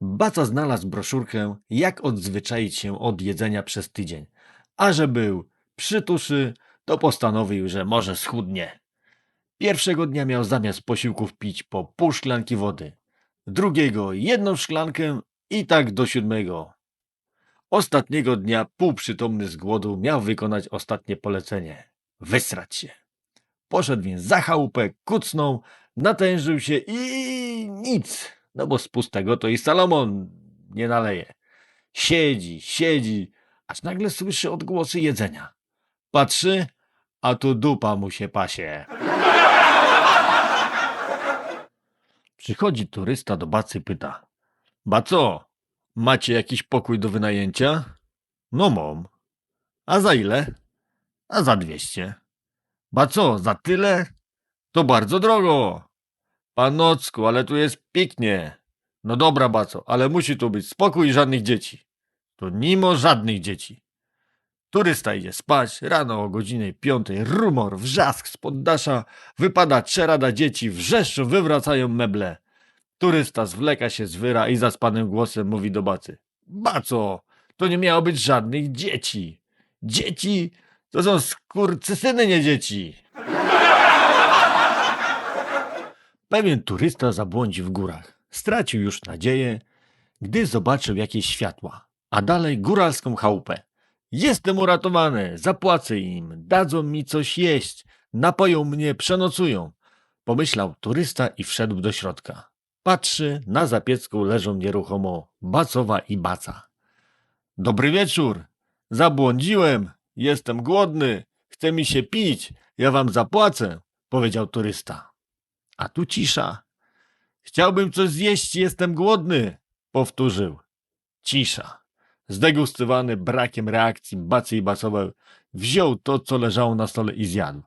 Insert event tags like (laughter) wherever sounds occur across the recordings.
Baca znalazł broszurkę, jak odzwyczaić się od jedzenia przez tydzień. A że był przytuszy, to postanowił, że może schudnie. Pierwszego dnia miał zamiast posiłków pić po pół szklanki wody. Drugiego jedną szklankę i tak do siódmego. Ostatniego dnia półprzytomny z głodu miał wykonać ostatnie polecenie. Wysrać się. Poszedł więc za chałupę, kucnął, natężył się i nic. No bo z pustego to i Salomon nie naleje. Siedzi, siedzi, aż nagle słyszy odgłosy jedzenia. Patrzy, a tu dupa mu się pasie. Przychodzi turysta do Bacy, pyta. Baco, macie jakiś pokój do wynajęcia? No mam. A za ile? A za dwieście. Baco, za tyle? To bardzo drogo. Panocku, ale tu jest pięknie. No dobra, Baco, ale musi tu być spokój i żadnych dzieci. To nimo żadnych dzieci. Turysta idzie spać, rano o godzinie piątej, rumor, wrzask z poddasza, wypada czerada dzieci, wrzeszczą, wywracają meble. Turysta zwleka się z wyra i zaspanym głosem mówi do Bacy. Baco, to nie miało być żadnych dzieci. Dzieci to są skurczysyny, nie dzieci. Pewien turysta zabłądzi w górach. Stracił już nadzieję, gdy zobaczył jakieś światła, a dalej góralską chałupę. Jestem uratowany, zapłacę im, dadzą mi coś jeść, napoją mnie, przenocują. Pomyślał turysta i wszedł do środka. Patrzy, na zapiecku leżą nieruchomo bacowa i baca. Dobry wieczór, zabłądziłem, jestem głodny, chce mi się pić, ja wam zapłacę, powiedział turysta. A tu cisza. Chciałbym coś zjeść, jestem głodny, powtórzył. Cisza. Zdegustowany brakiem reakcji bacy i bacowe, wziął to, co leżało na stole i zjadł.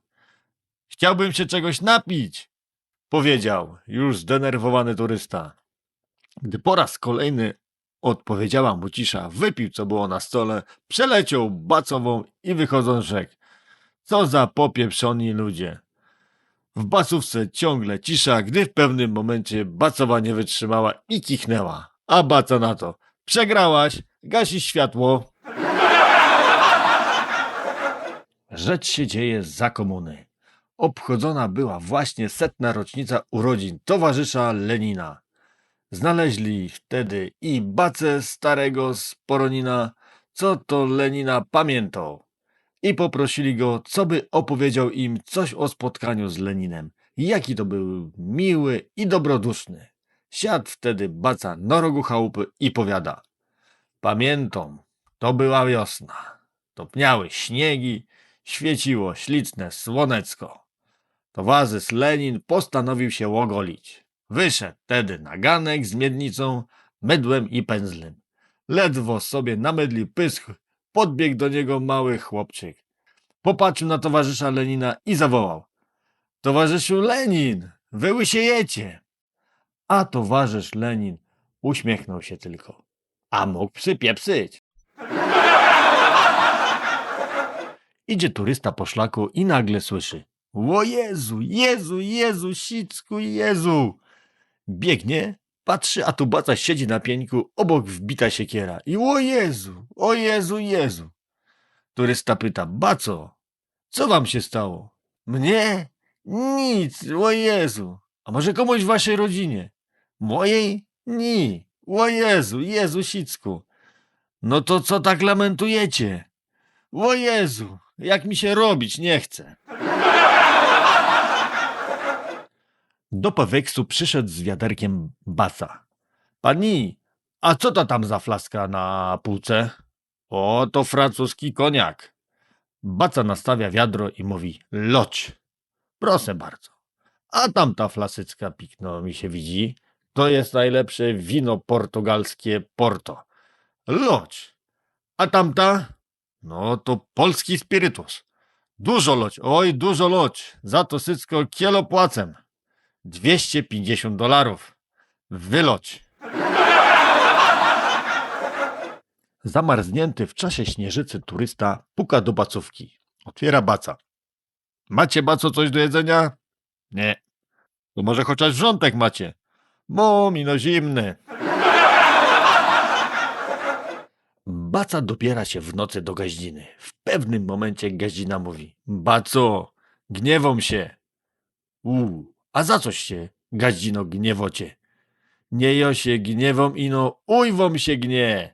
Chciałbym się czegoś napić, powiedział już zdenerwowany turysta. Gdy po raz kolejny odpowiedziała mu cisza, wypił, co było na stole, przeleciał bacową i wychodząc rzekł. Co za popieprzoni ludzie. W bacówce ciągle cisza, gdy w pewnym momencie bacowa nie wytrzymała i kichnęła. A baca na to. Przegrałaś, gasi światło. Rzecz się dzieje za komuny. Obchodzona była właśnie setna rocznica urodzin towarzysza Lenina. Znaleźli wtedy i bacę starego z Poronina, co to Lenina pamiętał. I poprosili go, co by opowiedział im coś o spotkaniu z Leninem. Jaki to był miły i dobroduszny. Siadł wtedy baca na rogu chałupy i powiada. Pamiętam, to była wiosna. Topniały śniegi, świeciło śliczne słonecko. Towarzysz Lenin postanowił się ogolić. Wyszedł tedy na ganek z miednicą, mydłem i pędzlem. Ledwo sobie namydlił pysk, podbiegł do niego mały chłopczyk. Popatrzył na towarzysza Lenina i zawołał. Towarzyszu Lenin, wy łysiejecie. A towarzysz Lenin uśmiechnął się tylko. A mógł przypieprzyć. (laughs) Idzie turysta po szlaku i nagle słyszy. O Jezu, Jezu, Jezu, Sicku, Jezu. Biegnie, patrzy, a tu baca siedzi na pieńku, obok wbita siekiera. I o Jezu, o Jezu, Jezu. Turysta pyta, baco, co wam się stało? Mnie? Nic, o Jezu. A może komuś w waszej rodzinie? Mojej? Ni. O Jezu, Jezu Sicku. No to co tak lamentujecie? O Jezu, jak mi się robić nie chce. Do Peweksu przyszedł z wiaderkiem baca. Pani, a co to tam za flaska na półce? O, to francuski koniak. Baca nastawia wiadro i mówi, loć. Proszę bardzo. A tamta flasycka pikno mi się widzi. To jest najlepsze wino portugalskie Porto. Loć. A tamta? No to polski spirytus. Dużo loć, oj, dużo loć. Za to sycko kielo płacę. 250 dolarów. Wyloć. Zamarznięty w czasie śnieżycy turysta puka do bacówki. Otwiera baca. Macie baco coś do jedzenia? Nie. To może chociaż wrzątek macie. Bo mi no zimny. Baca dobiera się w nocy do gaździny. W pewnym momencie gaździna mówi: Baco, gniewam się. U, a za coś się, gaździno, gniewocie? Nie jo się gniewom ino ujwom się gnie.